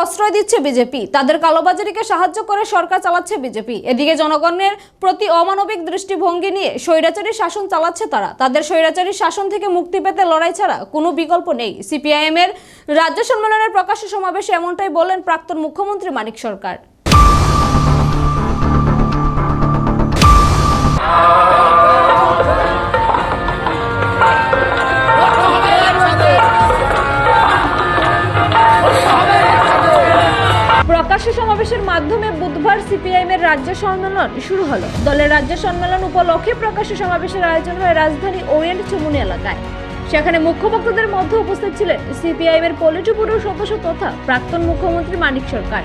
প্রশ্রয় দিচ্ছে বিজেপি। তাদের কালোবাজারিকে সাহায্য করে সরকার চালাচ্ছে বিজেপি। এদিকে জনগণের প্রতি অমানবিক দৃষ্টিভঙ্গি নিয়ে স্বৈরাচারী শাসন চালাচ্ছে তারা। তাদের স্বৈরাচারী শাসন থেকে মুক্তি পেতে লড়াই ছাড়া কোনো বিকল্প নেই। সিপিআইএম এর রাজ্য সম্মেলনের প্রকাশ্য সমাবেশে এমনটাই বলেন প্রাক্তন মুখ্যমন্ত্রী মানিক সরকার। প্রকাশ্য সমাবেশের মাধ্যমে বুধবার সিপিআইএম এর রাজ্য সম্মেলন শুরু হলো। দলের রাজ্য সম্মেলন উপলক্ষে প্রকাশ্য সমাবেশের আয়োজন হয় রাজধানী ওরিয়েন্ট চুমুনি এলাকায়। সেখানে মুখ্য বক্তাদের মধ্যে উপস্থিত ছিলেন সিপিআইএম এর পলিটি ব্যুরোর সদস্য তথা প্রাক্তন মুখ্যমন্ত্রী মানিক সরকার।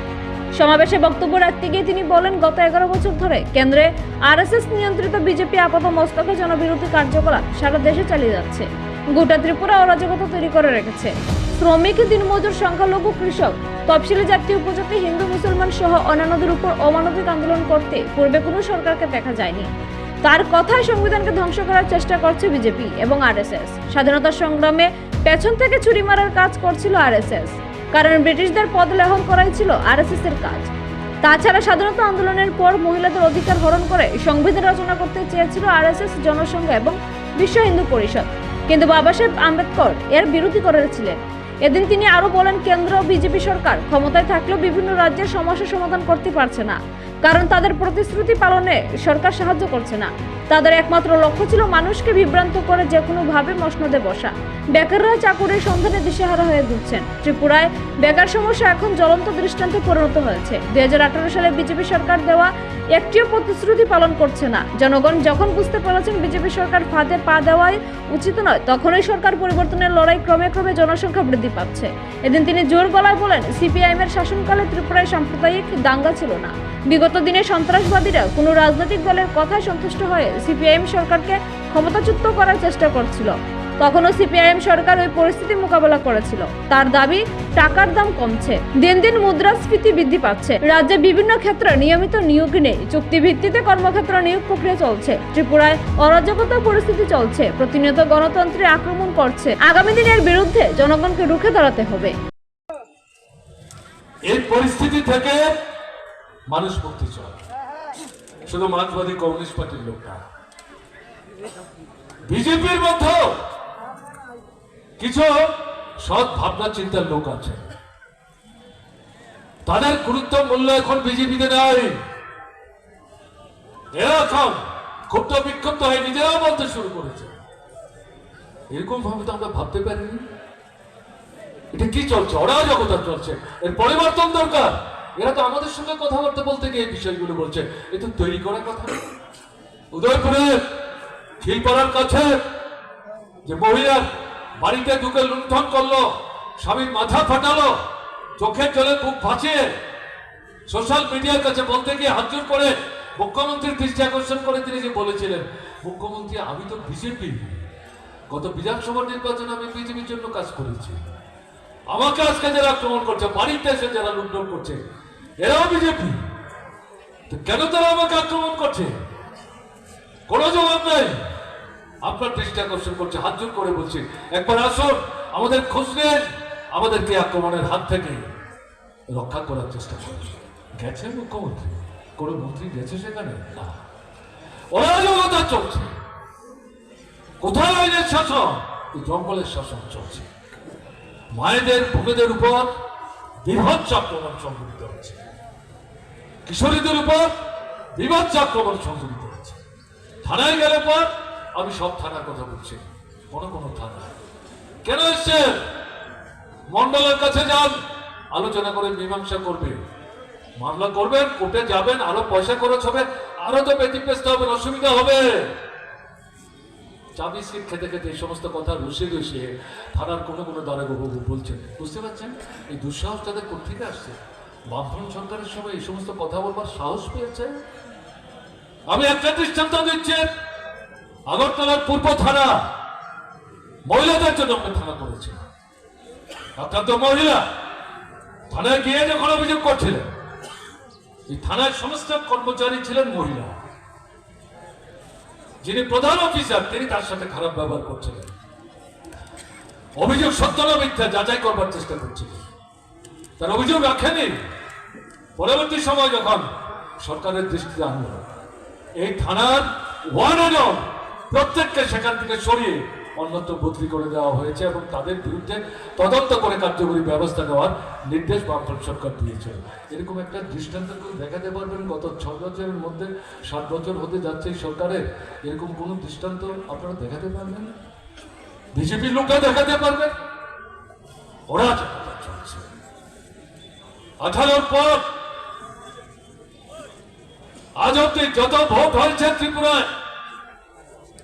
সমাবেশে বক্তব্য রাখতে গিয়ে তিনি বলেন, গত এগারো বছর ধরে কেন্দ্রে আরএসএস নিয়ন্ত্রিত বিজেপি, আপাত মস্তকে জনবিরোধী কার্যকলাপ সারা দেশে চালিয়ে যাচ্ছে। গোটা ত্রিপুরা অরাজকতা তৈরি করে রেখেছে। শ্রমিক দিনমজুর সংখ্যালঘু কৃষক তফসিলি জাতি উপজাতি হিন্দু মুসলমান সহ অন্যান্যদের উপর অমানবিক আন্দোলন করতে পূর্বে কোনো সরকারকে দেখা যায়নি। তার কথায় সংবিধানকে ধ্বংস করার চেষ্টা করছে বিজেপি এবং আরএসএস। স্বাধীনতা সংগ্রামে পেছন থেকে ছুরি মারার কাজ করছিল আরএসএস। কারণ ব্রিটিশদের পদ লেহন করাই ছিল আরএসএস এর কাজ। তাছাড়া স্বাধীনতা আন্দোলনের পর মহিলাদের অধিকার হরণ করে সংবিধান রচনা করতে চেয়েছিল আরএসএস জনসংঘ এবং বিশ্ব হিন্দু পরিষদ। কিন্তু বাবা সাহেব আম্বেদকর এর বিরোধী করেছিলেন। এদিন তিনি আরও বলেন, কেন্দ্র, বিজেপি সরকার ক্ষমতায় থাকলেও বিভিন্ন রাজ্যের সমস্যা সমাধান করতে পারছে না। কারণ তাদের প্রতিশ্রুতি পালনে সরকার সাহায্য করছে না। তাদের একমাত্র লক্ষ্য ছিল মানুষকে বিভ্রান্ত করে যে কোনো ভাবে মসনদে বসা। বেকাররা চাকুরির সন্ধানে দিশেহারা হয়ে ঘুরছেন। ত্রিপুরায় বেকার সমস্যা এখন জ্বলন্ত দৃষ্টান্তে পরিণত হয়েছে। দুই সালে বিজেপি সরকার দেওয়া একটিও প্রতিশ্রুতি পালন করছে না। জনগণ যখন বুঝতে পেরেছেন বিজেপি সরকার ফাঁদে পা দেওয়াই উচিত নয়, তখনই সরকার পরিবর্তনের লড়াই ক্রমে ক্রমে জনসংখ্যা বৃদ্ধি পাচ্ছে। এদিন তিনি জোর গলায় বলেন সিপিআইএম এর শাসনকালে ত্রিপুরায় সাম্প্রদায়িক দাঙ্গা ছিল না। বিগত দিনে সন্ত্রাসবাদীরা কোনো রাজনৈতিক দলের কথায় সন্তুষ্ট হয়ে সিপিআইএম সরকারকে ক্ষমতাচ্যুত করার চেষ্টা করছিল। তখনও সিপিআইএম সরকার ওই পরিস্থিতি মোকাবেলা করেছিল। তার দাবি, টাকার দাম কমছে। দিন দিন মুদ্রাস্ফীতি বৃদ্ধি পাচ্ছে। রাজ্যে বিভিন্ন ক্ষেত্রে নিয়মিত নিয়োগ নেই। চুক্তি ভিত্তিতে কর্মক্ষেত্র নিয়োগ প্রক্রিয়া চলছে। ত্রিপুরায় অরাজকতা পরিস্থিতি চলছে। প্রতিনিয়ত গণতন্ত্রে আক্রমণ করছে। আগামী দিনের বিরুদ্ধে জনগণকে রুখে দাঁড়াতে হবে। এই পরিস্থিতি থেকে মানুষ মুক্তি চায়। শুধু মার্ক্সবাদী কমিউনিস্ট পার্টির লোকটা বিজেপির মধ্যে কিছু সৎ ভাবনা চিন্তার লোক আছে। তাদের গুরুত্ব মূল্য এখন বিজেপিতে নাই। এরা এখন ক্ষুব্ধ বিক্ষুব্ধ হয়ে নিজেরাও বলতে শুরু করেছে। এরকম ভাবে তো আমরা ভাবতে পারিনি। এটা কি চলছে? অরাজকতা চলছে। এর পরিবর্তন দরকার। এরা তো আমাদের সঙ্গে কথাবার্তা বলতে গিয়ে বিষয়গুলো বলছে। এ তো তৈরি করার কথা। উদয়পুরে খিলপাড়ার কাছে যে মহিলার বাড়িতে ঢুকে লুণ্ঠন করল, স্বামীর মাথা ফাটালো, চোখের জলে বুক ভাসিয়ে সোশ্যাল মিডিয়ার কাছে বলতে গিয়ে হাজুর করে মুখ্যমন্ত্রীর দৃষ্টি আকর্ষণ করে তিনি যে বলেছিলেন, মুখ্যমন্ত্রী, আমি তো বিজেপি। গত বিধানসভা নির্বাচনে আমি বিজেপির জন্য কাজ করেছি। আমাকে আজকে যারা আক্রমণ করছে, বাড়িতে এসে যারা লুণ্ঠন করছে এরাও বিজেপি। তো কেন তারা আমাকে আক্রমণ করছে? কোনো জবাব নাই। আপনার দৃষ্টি আকর্ষণ করছে, হাত জোর করে বলছি। একবার আসুন, আমাদের খোঁজ নেন, আমাদেরকে আক্রমণের হাত থেকে রক্ষা করার চেষ্টা করুন। গেছে মুখ্যমন্ত্রী? কোনো মন্ত্রী গেছে সেখানে? না। অরাজকতা চলছে। কোথায় আইনের শাসন? জঙ্গলের শাসন চলছে। মায়েদের ভূমিদের উপর বিভৎস আক্রমণ সংঘটিত হচ্ছে। কিশোরীদের উপর বিভৎস আক্রমণ সংঘটিত হচ্ছে থানায় গেলে পর আমি সব থানার কথা বলছি, কোনো কোনো থানা। কেন এসছেন মন্ডলের কাছে যান, আলোচনা করে মীমাংসা করবে। মামলা করবেন, কোর্টে যাবেন, আরও পয়সা খরচ হবে, আরও তো ব্যতিব্যস্ত হবেন অসুবিধা হবে। চা বিস্কিট খেতে খেতে এই সমস্ত কথা রসে রসে থানার কোনো কোনো দ্বারা বলছেন, বুঝতে পারছেন? এই দুঃসাহস তাদের কোথেকে আসছে? বামফ্রন্ট সরকারের সময় এই সমস্ত কথা বলবার সাহস পেয়েছে? আমি একটা দৃষ্টান্ত দিচ্ছি, আগরতলার পূর্ব থানা মহিলাদের জন্য আমরা থানা করেছি। আপনার তো মহিলা, থানায় গিয়ে যখন অভিযোগ করছিলেন, এই থানার সমস্ত কর্মচারী ছিলেন মহিলা। যিনি প্রধান অফিসার, তিনি তার সাথে খারাপ ব্যবহার করছিলেন। অভিযোগ সত্য না মিথ্যা, যাচাই করবার চেষ্টা করছিলেন। তার অভিযোগ রাখেনি। পরবর্তী সময় যখন সরকারের দৃষ্টিতে আনলো, এই থানার ওয়ান অ্যান্ড প্রত্যেককে সেখান থেকে সরিয়ে অন্যত্র বদলি করে দেওয়া হয়েছে এবং তাদের বিরুদ্ধে তদন্ত করে কার্যকরী ব্যবস্থা নেওয়ার নির্দেশ বামফ্রন্ট সরকার দিয়েছে। এরকম একটা দৃষ্টান্ত দেখাতে পারবেন? গত ছ বছরের মধ্যে, সাত বছর হতে যাচ্ছে সরকারের। এরকম কোনো দৃষ্টান্ত আপনারা দেখাতে পারবেন? বিজেপির লোকরা দেখাতে পারবেন ওরা চলছে আঠারোর পর আজ অব্দি যত ভোট হয়েছে ত্রিপুরায়,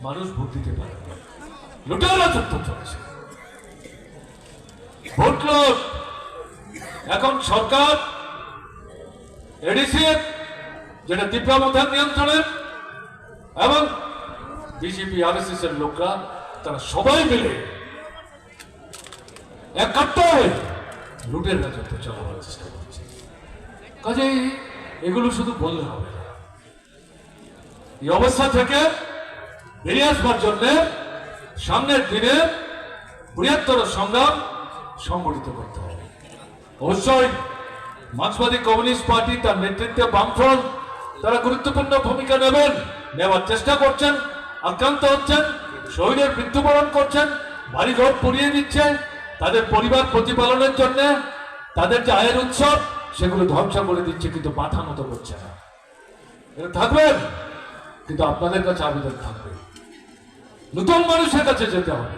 মানুষ ভোট দিতে পারে। এখন সরকার এডিসি যেটা দীপ্রামথার নিয়ন্ত্রণে, এবং বিজেপি আর এর লোকরা, তারা সবাই মিলে একাত্তর হয়ে লুটের রাজত্ব চালাবার চেষ্টা করছে। কাজেই এগুলো শুধু বললে হবে এই অবস্থা থেকে বেরিয়ে আসবার জন্য সামনের দিনে বৃহত্তর সংগ্রাম সংগঠিত করতে হবে। অবশ্যই মার্ক্সবাদী কমিউনিস্ট পার্টি তার নেতৃত্বে বামফ্রন্ট তারা গুরুত্বপূর্ণ ভূমিকা নেবেন, নেওয়ার চেষ্টা করছেন, আক্রান্ত হচ্ছেন, শহীদের মৃত্যুবরণ করছেন বাড়ি ঘর পুড়িয়ে দিচ্ছে তাদের পরিবার প্রতিপালনের জন্য, তাদের যে আয়ের উৎসব সেগুলো ধ্বংস করে দিচ্ছে, কিন্তু মাথা মতো করছে না। এটা থাকবেন, কিন্তু আপনাদের কাছে আবেদন থাকবে। নতুন মানুষের কাছে যেতে হবে।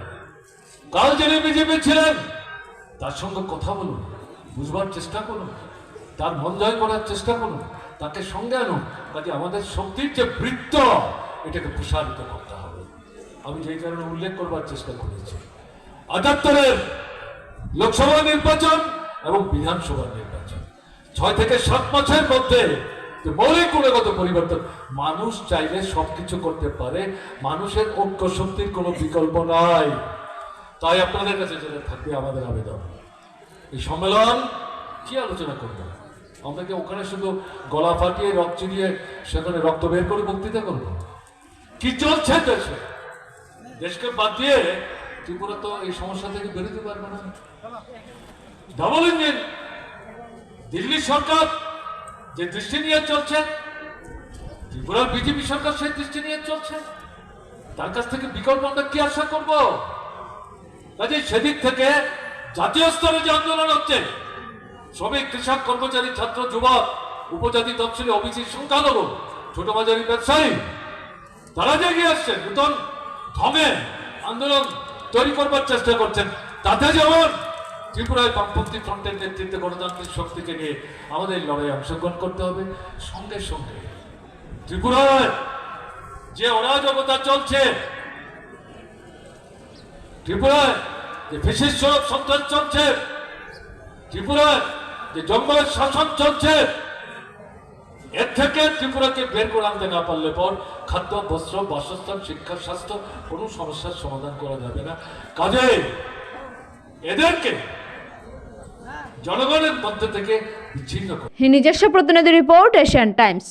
কাল যিনি বিজেপি ছিলেন, তার সঙ্গে কথা বলুন, বুঝবার চেষ্টা করুন, তার মন জয় করার চেষ্টা করুন, তাকে সঙ্গে আনুন কাজে আমাদের শক্তির যে বৃত্ত, এটাকে প্রসারিত করতে হবে। আমি যেই কারণে উল্লেখ করবার চেষ্টা করেছি। আটাত্তরের লোকসভা নির্বাচন এবং বিধানসভা নির্বাচন। ছয় থেকে সাত মাসের মধ্যে মৌলিক গুণগত পরিবর্তন, মানুষ চাইলে সবকিছু করতে পারে, মানুষের ঐক্য শক্তির কোনো বিকল্প নাই। তাই আপনাদের কাছে যেটা থাকবে আমাদের আবেদন। এই সম্মেলন কি আলোচনা করব? আমরা কি ওখানে শুধু গলা ফাটিয়ে রক্ত চিরিয়ে, সেখানে রক্ত বের করে বক্তৃতা করব? কি চলছে দেশে? দেশকে বাদ দিয়ে ত্রিপুরা তো এই সমস্যা থেকে বেরোতে পারবে না। ডাবল ইঞ্জিন দিল্লি সরকার যে দৃষ্টি নিয়ে চলছে ত্রিপুরার বিজেপি সরকার সেই দৃষ্টি নিয়ে চলছে, তার কাছ থেকে বিকল্প আমরা কি আশা করব? কাজে সেদিক থেকে জাতীয় স্তরে যে আন্দোলন হচ্ছে, শ্রমিক, কৃষক, কর্মচারী, ছাত্র, যুবক, উপজাতি তফসিলি, ওবিসি, সংখ্যালঘু ছোট বাজারি ব্যবসায়ী, তারা যে এগিয়ে আসছেন নূতন ঢঙে আন্দোলন তৈরি করবার চেষ্টা করছেন, তাতে যেমন ত্রিপুরায় বামপন্থী ফ্রন্টের নেতৃত্বে গণতান্ত্রিক শক্তিকে নিয়ে আমাদের লড়াই অংশগ্রহণ করতে হবে। সঙ্গে সঙ্গে ত্রিপুরায় যে অরাজকতা চলছে, ত্রিপুরায় যে বিশেষ সন্ত্রাস চলছে, ত্রিপুরায় যে জঙ্গলের শাসন চলছে, এর থেকে ত্রিপুরাকে বের করে আনতে না পারলে পর খাদ্য, বস্ত্র, বাসস্থান, শিক্ষা, স্বাস্থ্য কোনো সমস্যার সমাধান করা যাবে না। কাজে এদেরকে জনগণের মধ্যে থেকে বিচ্ছিন্ন নিজস্ব প্রতিনিধি রিপোর্ট এশিয়ান টাইমস।